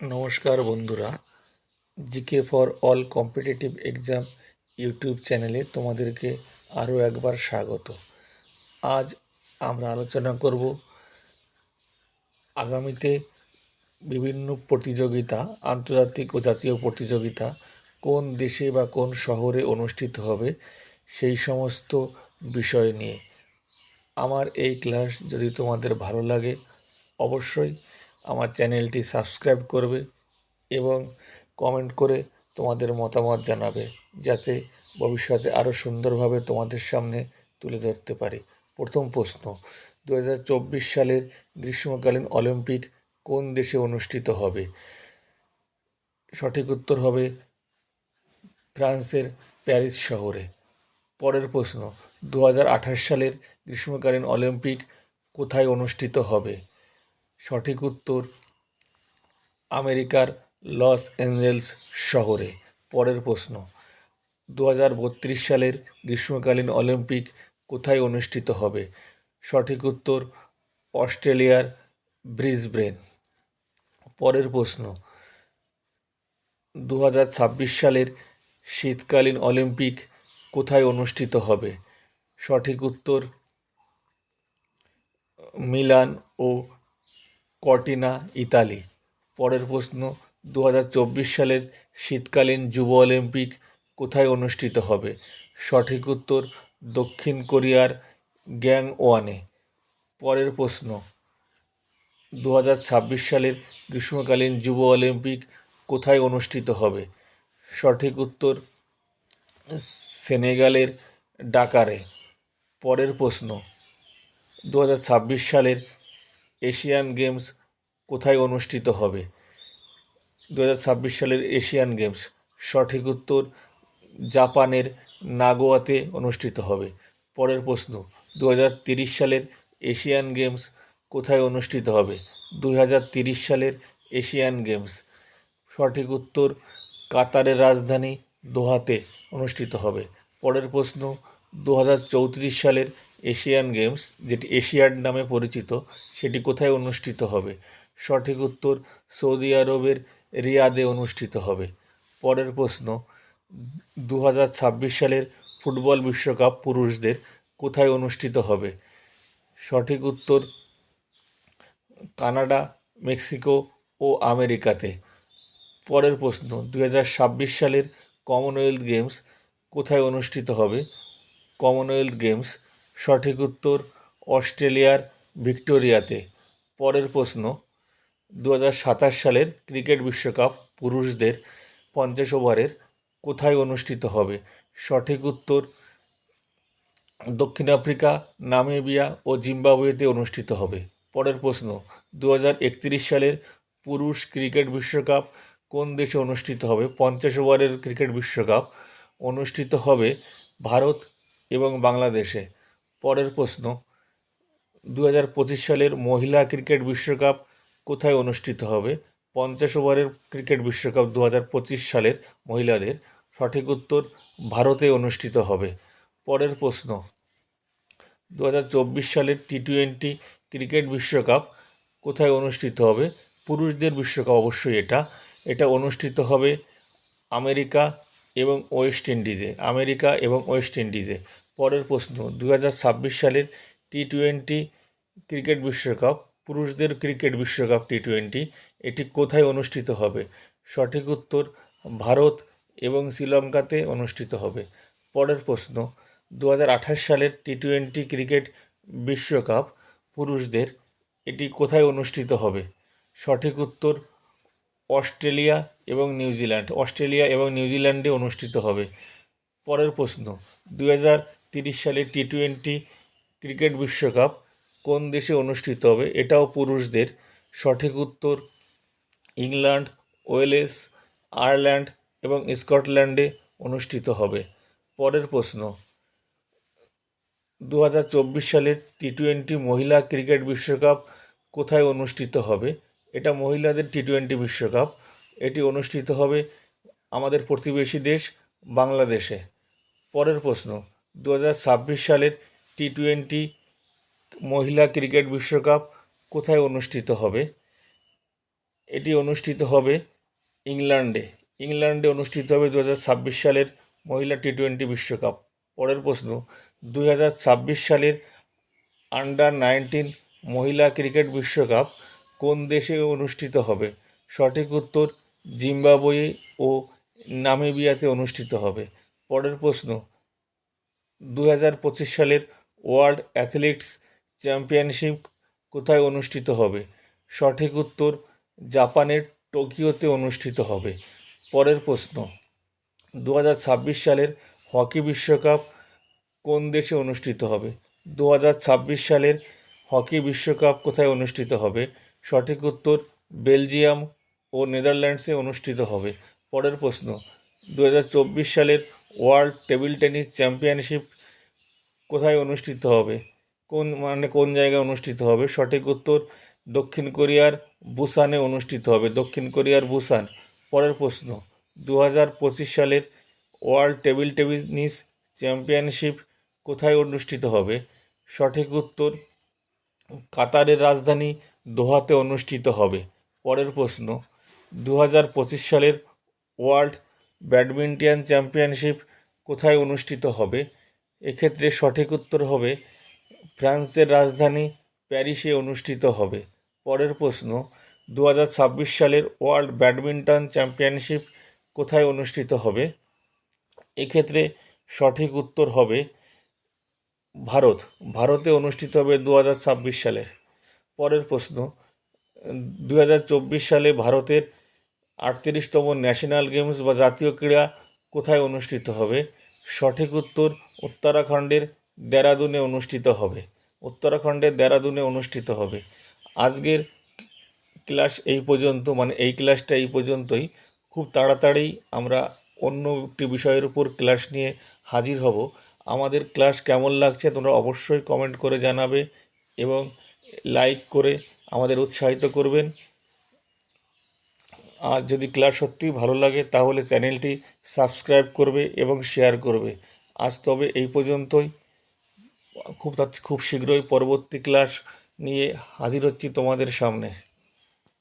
নমস্কার বন্ধুরা, GK for all competitive exam YouTube চ্যানেলে তোমাদেরকে আরও একবার স্বাগত। আজ আমরা আলোচনা করব আগামীতে বিভিন্ন প্রতিযোগিতা, আন্তর্জাতিক ও জাতীয় প্রতিযোগিতা কোন দেশে বা কোন শহরে অনুষ্ঠিত হবে সেই সমস্ত বিষয় নিয়ে। আমার এই ক্লাস যদি তোমাদের ভালো লাগে, অবশ্যই আমার চ্যানেলটি সাবস্ক্রাইব করবে এবং কমেন্ট করে তোমাদের মতামত জানাবে, যাতে ভবিষ্যতে আরও সুন্দরভাবে তোমাদের সামনে তুলে ধরতে পারি। প্রথম প্রশ্ন দু হাজার চব্বিশ সালের গ্রীষ্মকালীন অলিম্পিক কোন দেশে অনুষ্ঠিত হবে? সঠিক উত্তর হবে ফ্রান্সের প্যারিস শহরে। পরের প্রশ্ন দু হাজার আঠাশ সালের গ্রীষ্মকালীন অলিম্পিক কোথায় অনুষ্ঠিত হবে? সঠিক উত্তর আমেরিকার লস অ্যাঞ্জেলস শহরে। পরের প্রশ্ন দু হাজার বত্রিশ সালের গ্রীষ্মকালীন অলিম্পিক কোথায় অনুষ্ঠিত হবে? সঠিক উত্তর, অস্ট্রেলিয়ার ব্রিসবেন। পরের প্রশ্ন দু হাজার ছাব্বিশ সালের শীতকালীন অলিম্পিক কোথায় অনুষ্ঠিত হবে? সঠিক উত্তর, মিলান ও কর্টিনা, ইতালি। পরের প্রশ্ন দু হাজার চব্বিশ সালের শীতকালীন যুব অলিম্পিক কোথায় অনুষ্ঠিত হবে? সঠিক উত্তর, দক্ষিণ কোরিয়ার গ্যাং ওয়ানে পরের প্রশ্ন দু হাজার ছাব্বিশ সালের গ্রীষ্মকালীন যুব অলিম্পিক কোথায় অনুষ্ঠিত হবে? সঠিক উত্তর, সেনেগালের ডাকারে। পরের প্রশ্ন দু হাজার ছাব্বিশ সালের এশিয়ান গেমস কোথায় অনুষ্ঠিত হবে? দু হাজার ছাব্বিশ সালের এশিয়ান গেমস সঠিক উত্তর জাপানের নাগোয়াতে অনুষ্ঠিত হবে। পরের প্রশ্ন দু সালের এশিয়ান গেমস কোথায় অনুষ্ঠিত হবে? দুই সালের এশিয়ান গেমস সঠিক উত্তর কাতারের রাজধানী দোহাতে অনুষ্ঠিত হবে। পরের প্রশ্ন দু হাজার চৌত্রিশ সালের এশিয়ান গেমস, যেটি এশিয়াড নামে পরিচিত, সেটি কোথায় অনুষ্ঠিত হবে? সঠিক উত্তর, সৌদি আরবের রিয়াদে অনুষ্ঠিত হবে। পরের প্রশ্ন দু হাজার ছাব্বিশ সালের ফুটবল বিশ্বকাপ পুরুষদের কোথায় অনুষ্ঠিত হবে? সঠিক উত্তর, কানাডা, মেক্সিকো ও আমেরিকাতে। পরের প্রশ্ন দু হাজার ছাব্বিশ সালের কমনওয়েলথ গেমস কোথায় অনুষ্ঠিত হবে? কমনওয়েলথ গেমস সঠিক উত্তর অস্ট্রেলিয়ার ভিক্টোরিয়াতে। পরের প্রশ্ন দু হাজার সাতাশ সালের ক্রিকেট বিশ্বকাপ পুরুষদের পঞ্চাশ ওভারের কোথায় অনুষ্ঠিত হবে? সঠিক উত্তর, দক্ষিণ আফ্রিকা, নামেবিয়া ও জিম্বাবুয়েতে অনুষ্ঠিত হবে। পরের প্রশ্ন দু হাজার একত্রিশ সালের পুরুষ ক্রিকেট বিশ্বকাপ কোন দেশে অনুষ্ঠিত হবে? পঞ্চাশ ওভারের ক্রিকেট বিশ্বকাপ অনুষ্ঠিত হবে ভারত এবং বাংলাদেশে। পরের প্রশ্ন দু হাজার পঁচিশ সালের মহিলা ক্রিকেট বিশ্বকাপ কোথায় অনুষ্ঠিত হবে? পঞ্চাশ ওভারের ক্রিকেট বিশ্বকাপ দু হাজার পঁচিশ সালের মহিলাদের সঠিক উত্তর ভারতে অনুষ্ঠিত হবে। পরের প্রশ্ন দু হাজার চব্বিশ সালের টি টোয়েন্টি ক্রিকেট বিশ্বকাপ কোথায় অনুষ্ঠিত হবে? পুরুষদের বিশ্বকাপ অবশ্যই এটা। এটা অনুষ্ঠিত হবে আমেরিকা এবং ওয়েস্ট ইন্ডিজে, আমেরিকা এবং ওয়েস্ট ইন্ডিজে। পরের প্রশ্ন দু হাজার ছাব্বিশ সালের টি টোয়েন্টি ক্রিকেট বিশ্বকাপ, পুরুষদের ক্রিকেট বিশ্বকাপ টি টোয়েন্টি, এটি কোথায় অনুষ্ঠিত হবে? সঠিক উত্তর, ভারত এবং শ্রীলঙ্কাতে অনুষ্ঠিত হবে। পরের প্রশ্ন দু হাজার আঠাশ সালের টি টোয়েন্টি ক্রিকেট বিশ্বকাপ, পুরুষদের, এটি কোথায় অনুষ্ঠিত হবে? সঠিক উত্তর, অস্ট্রেলিয়া এবং নিউজিল্যান্ড, অস্ট্রেলিয়া এবং নিউজিল্যান্ডে অনুষ্ঠিত হবে। পরের প্রশ্ন দু হাজার তিরিশ সালে টি টোয়েন্টি ক্রিকেট বিশ্বকাপ কোন দেশে অনুষ্ঠিত হবে? এটাও পুরুষদের। সঠিক উত্তর, ইংল্যান্ড, ওয়েলেস, আয়ারল্যান্ড এবং স্কটল্যান্ডে অনুষ্ঠিত হবে। পরের প্রশ্ন দু হাজার চব্বিশ সালের টি টোয়েন্টি মহিলা ক্রিকেট বিশ্বকাপ কোথায় অনুষ্ঠিত হবে? এটা মহিলাদের টি টোয়েন্টি বিশ্বকাপ। এটি অনুষ্ঠিত হবে আমাদের প্রতিবেশী দেশ, বাংলাদেশে। পরের প্রশ্ন দু হাজার ছাব্বিশ সালের টি টোয়েন্টি মহিলা ক্রিকেট বিশ্বকাপ কোথায় অনুষ্ঠিত হবে? এটি অনুষ্ঠিত হবে ইংল্যান্ডে। ইংল্যান্ডে অনুষ্ঠিত হবে দু হাজার ছাব্বিশ সালের মহিলা টি টোয়েন্টি বিশ্বকাপ। পরের প্রশ্ন দুই হাজার ছাব্বিশ সালের আন্ডার নাইনটিন মহিলা ক্রিকেট বিশ্বকাপ কোন দেশে অনুষ্ঠিত হবে? সঠিক উত্তর, জিম্বাবুয়ে ও নামিবিয়াতে অনুষ্ঠিত হবে। পরের প্রশ্ন দু হাজার পঁচিশ সালের ওয়ার্ল্ড অ্যাথলেটিক্স চ্যাম্পিয়নশিপ কোথায় অনুষ্ঠিত হবে? সঠিক উত্তর জাপানের টোকিওতে অনুষ্ঠিত হবে। পরের প্রশ্ন দু হাজার ছাব্বিশ সালের হকি বিশ্বকাপ কোন দেশে অনুষ্ঠিত হবে? দু হাজার ছাব্বিশ সালের হকি বিশ্বকাপ কোথায় অনুষ্ঠিত হবে? সঠিক উত্তর বেলজিয়াম ও নেদারল্যান্ডসে অনুষ্ঠিত হবে। পরের প্রশ্ন দু হাজার চব্বিশ সালের ওয়ার্ল্ড টেবিল টেনিস চ্যাম্পিয়নশিপ কোথায় অনুষ্ঠিত হবে? কোন মানে কোন জায়গায় অনুষ্ঠিত হবে? সঠিক উত্তর দক্ষিণ কোরিয়ার বুসানে অনুষ্ঠিত হবে। দক্ষিণ কোরিয়ার বুসান, পরের প্রশ্ন। দু হাজার পঁচিশ সালের ওয়ার্ল্ড টেবিল টেনিস চ্যাম্পিয়নশিপ কোথায় অনুষ্ঠিত হবে? সঠিক উত্তর কাতারের রাজধানী দোহাতে অনুষ্ঠিত হবে। পরের প্রশ্ন। দু হাজার পঁচিশ সালের ওয়ার্ল্ড ব্যাডমিন্টন চ্যাম্পিয়নশিপ কোথায় অনুষ্ঠিত হবে? এক্ষেত্রে সঠিক উত্তর হবে, ফ্রান্সের রাজধানী প্যারিসে অনুষ্ঠিত হবে। পরের প্রশ্ন দু হাজার ছাব্বিশ সালের ওয়ার্ল্ড ব্যাডমিন্টন চ্যাম্পিয়নশিপ কোথায় অনুষ্ঠিত হবে? এক্ষেত্রে সঠিক উত্তর হবে, ভারত। ভারতে অনুষ্ঠিত হবে দু হাজার ছাব্বিশ সালের। পরের প্রশ্ন দু হাজার চব্বিশ সালে ভারতের আটত্রিশতম ন্যাশনাল গেমস বা জাতীয় ক্রীড়া কোথায় অনুষ্ঠিত হবে? সঠিক উত্তর উত্তরাখণ্ডের দেরাদুনে অনুষ্ঠিত হবে। উত্তরাখণ্ডের দেরাদুনে অনুষ্ঠিত হবে। আজকের ক্লাস এই পর্যন্ত মানে এই ক্লাসটা এই পর্যন্তই। খুব তাড়াতাড়ি আমরা অন্য একটি বিষয়ের উপর ক্লাস নিয়ে হাজির হব। আমাদের ক্লাস কেমন লাগছে তোমরা অবশ্যই কমেন্ট করে জানাবে এবং লাইক করে আমাদের উৎসাহিত করবেন। যদি ক্লাস সত্যি ভালো লাগে, তাহলে চ্যানেলটি সাবস্ক্রাইব করবে এবং শেয়ার করবে। আজ তবে এই পর্যন্তই। খুব খুব শীঘ্রই পরবর্তী ক্লাস নিয়ে হাজির হচ্ছি তোমাদের সামনে।